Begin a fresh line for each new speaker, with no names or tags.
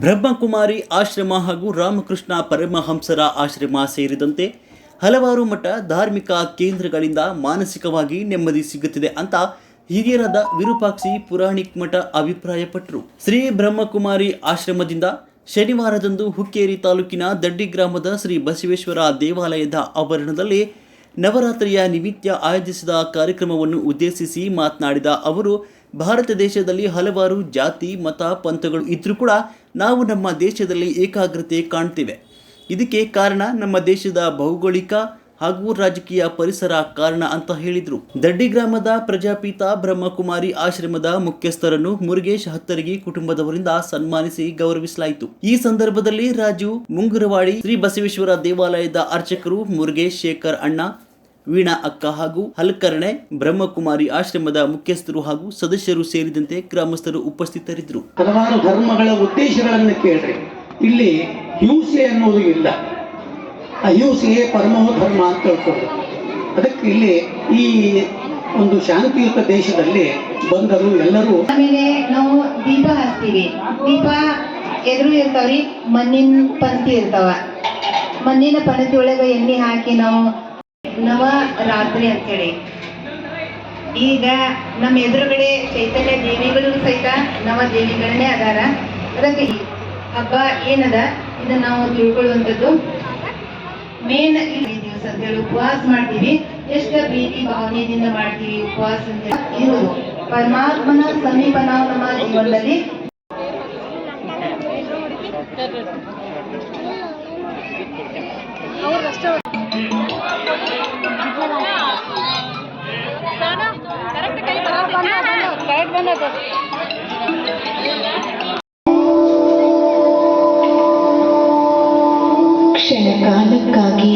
ಬ್ರಹ್ಮಕುಮಾರಿ ಆಶ್ರಮ ಹಾಗೂ ರಾಮಕೃಷ್ಣ ಪರಮಹಂಸರ ಆಶ್ರಮ ಸೇರಿದಂತೆ ಹಲವಾರು ಮಠ ಧಾರ್ಮಿಕ ಕೇಂದ್ರಗಳಿಂದ ಮಾನಸಿಕವಾಗಿ ನೆಮ್ಮದಿ ಸಿಗುತ್ತಿದೆ ಅಂತ ಹಿರಿಯರಾದ ವಿರೂಪಾಕ್ಷಿ ಪುರಾಣಿಕ್ ಮಠ ಅಭಿಪ್ರಾಯಪಟ್ಟರು. ಶ್ರೀ ಬ್ರಹ್ಮಕುಮಾರಿ ಆಶ್ರಮದಿಂದ ಶನಿವಾರದಂದು ಹುಕ್ಕೇರಿ ತಾಲೂಕಿನ ದಡ್ಡಿ ಗ್ರಾಮದ ಶ್ರೀ ಬಸವೇಶ್ವರ ದೇವಾಲಯದ ಆವರಣದಲ್ಲಿ ನವರಾತ್ರಿಯ ನಿಮಿತ್ತ ಆಯೋಜಿಸಿದ ಕಾರ್ಯಕ್ರಮವನ್ನು ಉದ್ದೇಶಿಸಿ ಮಾತನಾಡಿದ ಅವರು, ಭಾರತ ದೇಶದಲ್ಲಿ ಹಲವಾರು ಜಾತಿ, ಮತ, ಪಂಥಗಳು ಇದ್ರೂ ಕೂಡ ನಾವು ನಮ್ಮ ದೇಶದಲ್ಲಿ ಏಕಾಗ್ರತೆ ಕಾಣ್ತೇವೆ. ಇದಕ್ಕೆ ಕಾರಣ ನಮ್ಮ ದೇಶದ ಭೌಗೋಳಿಕ ಹಾಗೂ ರಾಜಕೀಯ ಪರಿಸರ ಕಾರಣ ಅಂತ ಹೇಳಿದರು. ದಡ್ಡಿ ಗ್ರಾಮದ ಪ್ರಜಾಪಿತ ಬ್ರಹ್ಮಕುಮಾರಿ ಆಶ್ರಮದ ಮುಖ್ಯಸ್ಥರನ್ನು ಮುರುಗೇಶ್ ಹತ್ತರಗಿ ಕುಟುಂಬದವರಿಂದ ಸನ್ಮಾನಿಸಿ ಗೌರವಿಸಲಾಯಿತು. ಈ ಸಂದರ್ಭದಲ್ಲಿ ರಾಜು ಮುಂಗುರವಾಡಿ ಶ್ರೀ ಬಸವೇಶ್ವರ ದೇವಾಲಯದ ಅರ್ಚಕರು ಮುರುಗೇಶ್ ಶೇಖರ್ ಅಣ್ಣ ವೀಣಾ ಅಕ್ಕ ಹಾಗೂ ಹಲ್ಕರ್ಣೆ ಬ್ರಹ್ಮಕುಮಾರಿ ಆಶ್ರಮದ ಮುಖ್ಯಸ್ಥರು ಹಾಗೂ ಸದಸ್ಯರು ಸೇರಿದಂತೆ ಗ್ರಾಮಸ್ಥರು ಉಪಸ್ಥಿತರಿದ್ದರು.
ಹಲವಾರು ಧರ್ಮಗಳ ಉದ್ದೇಶಗಳನ್ನು ಕೇಳ್ರಿ. ಇಲ್ಲಿ ಹಿಂಸೆ ಅನ್ನೋದು ಇಲ್ಲ. ಅಹಿಂಸೆಯೇ ಪರಮೋ ಧರ್ಮ ಅಂತ ತಿಳ್ಕೊಂಡು ಅದಕ್ಕೆ ಇಲ್ಲಿ ಈ ಒಂದು ಶಾಂತಿಯುತ ದೇಶದಲ್ಲಿ ಬಂದರು ಎಲ್ಲರೂ.
ಆಮೇಲೆ ನಾವು ದೀಪ ಹಾಕ್ತೀವಿ ದೀಪ ಎದುರು ಇರ್ತಾವ್ರಿ ಮಣ್ಣಿನ ಪಂಕ್ತಿ ಇರ್ತಾವ. ಮಣ್ಣಿನ ಪಣತಿ ಒಳಗೆ ಎಣ್ಣೆ ಹಾಕಿ ನಾವು ನವ ರಾತ್ರಿ ಅಂತೇಳಿ. ಈಗ ನಮ್ಮ ಎದುರುಗಡೆ ಚೈತನ್ಯ ದೇವಿಗಳು ಸಹಿತ ನವ ದೇವಿಗಳನ್ನೇ ಅದಾರ. ಅದಕ್ಕೆ ಹಬ್ಬ ಏನದ? ಇದನ್ನ ನಾವು ತಿಳ್ಕೊಳ್ಳುವಂಥದ್ದು. ಮೇನ್ ಈ ದಿವಸ ಅಂತೇಳಿ ಉಪವಾಸ ಮಾಡ್ತೀವಿ. ಎಷ್ಟ ಪ್ರೀತಿ ಭಾವನೆಯಿಂದ ಮಾಡ್ತೀವಿ ಉಪವಾಸ ಅಂತ ಇರುವುದು ಪರಮಾತ್ಮನ ಸಮೀಪ ನಾವು ನಮ್ಮ ಜೀವನದಲ್ಲಿ
ಕ್ಷಣಕಾಲಕ್ಕಾಗಿ